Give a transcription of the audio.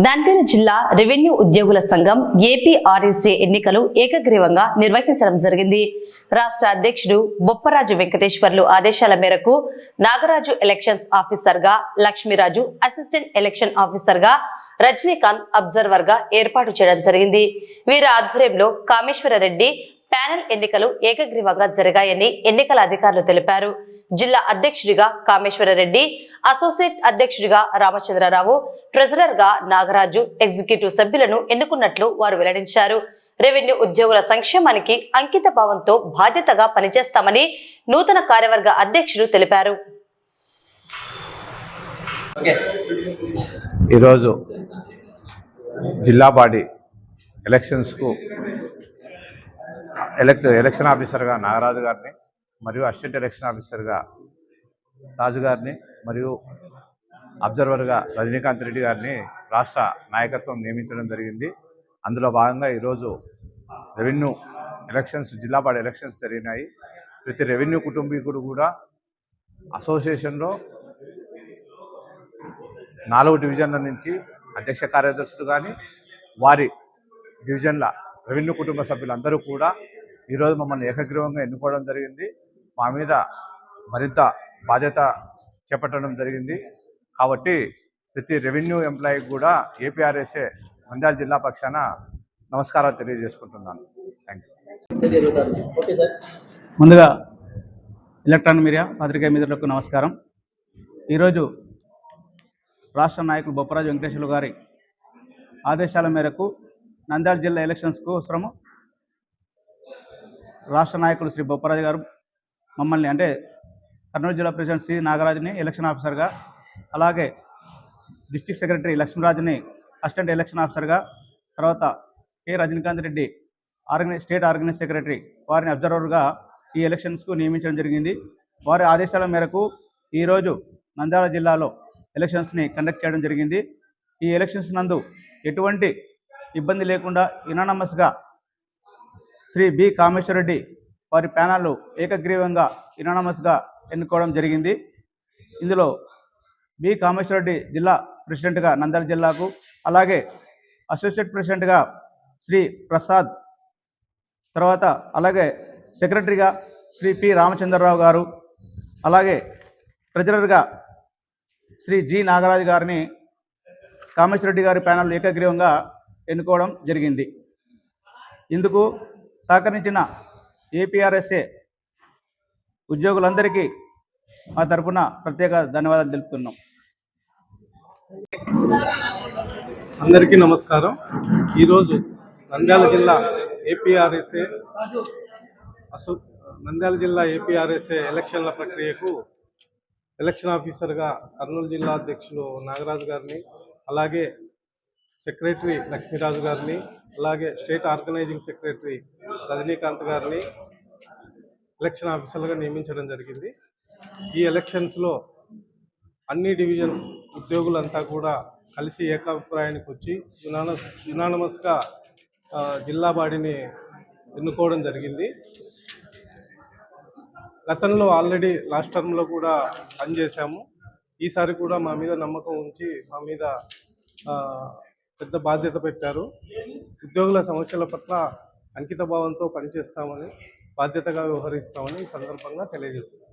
నంద్యాల జిల్లా రెవెన్యూ ఉద్యోగుల సంఘం ఏపీఆర్ఎస్జే ఎన్నికలు ఏకగ్రీవంగా నిర్వహించడం జరిగింది. రాష్ట్ర అధ్యక్షుడు బొప్పరాజు వెంకటేశ్వర్లు ఆదేశాల మేరకు నాగరాజు ఎలక్షన్స్ ఆఫీసర్గా లక్ష్మీరాజు అసిస్టెంట్ ఎలక్షన్ ఆఫీసర్గా రజనీకాంత్ అబ్జర్వర్గా ఏర్పాటు చేయడం జరిగింది. వీరి ఆధ్వర్యంలో కామేశ్వరరెడ్డి ప్యానెల్ ఎన్నికలు ఏకగ్రీవంగా జరిగాయని ఎన్నికల అధికారులు తెలిపారు. జిల్లా అధ్యక్షుడిగా కామేశ్వరరెడ్డి అసోసియేట్ అధ్యక్షుడిగా రామచంద్రరావు ట్రెజరర్గా నాగరాజు ఎగ్జిక్యూటివ్ సభ్యులను ఎన్నుకున్నట్లు వారు వెల్లడించారు. రెవెన్యూ ఉద్యోగుల సంక్షేమానికి అంకిత భావంతో బాధ్యతగా పనిచేస్తామని నూతన కార్యవర్గ అధ్యక్షుడు తెలిపారు. ఈరోజు జిల్లా బాడీ ఎలక్షన్స్కు ఎలక్ట్ ఎలక్షన్ ఆఫీసర్గా నాగరాజు గారిని మరియు అసిస్టెంట్ ఎలక్షన్ ఆఫీసర్గా రాజు గారిని మరియు అబ్జర్వర్గా రజనీకాంత్ రెడ్డి గారిని రాష్ట్ర నాయకత్వం నియమించడం జరిగింది. అందులో భాగంగా ఈరోజు రెవెన్యూ ఎలక్షన్స్ జిల్లాపాడి ఎలక్షన్స్ జరిగినాయి. ప్రతి రెవెన్యూ కుటుంబీకుడు కూడా అసోసియేషన్లో నాలుగు డివిజన్ల నుంచి అధ్యక్ష కార్యదర్శులు కానీ వారి డివిజన్ల రెవెన్యూ కుటుంబ సభ్యులందరూ కూడా ఈరోజు మమ్మల్ని ఏకగ్రీవంగా ఎన్నుకోవడం జరిగింది. మా మీద మరింత బాధ్యత చేపట్టడం జరిగింది. కాబట్టి ప్రతి రెవెన్యూ ఎంప్లాయీకి కూడా ఏపీఆర్ఎస్ఏ నంద్యాల జిల్లా పక్షాన నమస్కారాలు తెలియజేసుకుంటున్నాను. థ్యాంక్ యూ ముందుగా ఎలక్ట్రానిక్ మీడియా పత్రికా మిత్రులకు నమస్కారం. ఈరోజు రాష్ట్ర నాయకులు బొప్పరాజు వెంకటేశ్వరులు గారి ఆదేశాల మేరకు నంద్యాల జిల్లా ఎలక్షన్స్ కోసము రాష్ట్ర నాయకులు శ్రీ బొప్పరాజు గారు మమ్మల్ని అంటే కర్నూలు జిల్లా ప్రెసిడెంట్ శ్రీ నాగరాజుని ఎలక్షన్ ఆఫీసర్గా అలాగే డిస్టిక్ సెక్రటరీ లక్ష్మీరాజుని అసిస్టెంట్ ఎలక్షన్ ఆఫీసర్గా తర్వాత కె రజనీకాంత్ రెడ్డి ఆర్గనై స్టేట్ ఆర్గనైజ్ సెక్రటరీ వారిని అబ్జర్వర్గా ఈ ఎలక్షన్స్కు నియమించడం జరిగింది. వారి ఆదేశాల మేరకు ఈరోజు నంద్యాల జిల్లాలో ఎలక్షన్స్ని కండక్ట్ చేయడం జరిగింది. ఈ ఎలక్షన్స్ నందు ఎటువంటి ఇబ్బంది లేకుండా ఇనానమస్గా శ్రీ బి కామేశ్వరరెడ్డి వారి ప్యానల్ ఏకగ్రీవంగా ఇనానమస్గా ఎన్నుకోవడం జరిగింది. ఇందులో బి కామేశ్వరరెడ్డి జిల్లా ప్రెసిడెంట్గా నంద్యాల జిల్లాకు అలాగే అసోసియేట్ ప్రెసిడెంట్గా శ్రీ ప్రసాద్ తర్వాత అలాగే సెక్రటరీగా శ్రీ పి రామచంద్రరావు గారు అలాగే ట్రెజరర్గా శ్రీ జి నాగరాజు గారిని కామేశ్వరరెడ్డి గారి ప్యానల్ ఏకగ్రీవంగా ఎన్నుకోవడం జరిగింది. ఇందుకు సహకరించిన ఏపీఆర్ఎస్ఏ ఉద్యోగులందరికీ మా తరపున ప్రత్యేక ధన్యవాదాలు తెలుపుతున్నాం. అందరికీ నమస్కారం. ఈరోజు నంద్యాల జిల్లా ఏపీఆర్ఎస్ఏ అసో నంద్యాల జిల్లా ఏపీఆర్ఎస్ఏ ఎలక్షన్ల ప్రక్రియకు ఎలక్షన్ ఆఫీసర్గా కర్నూలు జిల్లా అధ్యక్షులు నాగరాజు గారిని అలాగే సెక్రటరీ లక్ష్మీరాజు గారిని అలాగే స్టేట్ ఆర్గనైజింగ్ సెక్రటరీ రజనీకాంత్ గారిని ఎలక్షన్ ఆఫీసర్గా నియమించడం జరిగింది. ఈ ఎలక్షన్స్లో అన్ని డివిజన్ ఉద్యోగులంతా కూడా కలిసి ఏకాభిప్రాయానికి వచ్చి యునాన యునానమస్గా జిల్లా బాడీని ఎన్నుకోవడం జరిగింది. గతంలో ఆల్రెడీ లాస్ట్ టర్మ్లో కూడా పనిచేశాము. ఈసారి కూడా మా మీద నమ్మకం ఉంచి మా మీద పెద్ద బాధ్యత పెట్టారు. ఉద్యోగుల సమస్యల పట్ల అంకిత భావంతో పనిచేస్తామని బాధ్యతగా వ్యవహరిస్తామని ఈ సందర్భంగా తెలియజేస్తున్నాను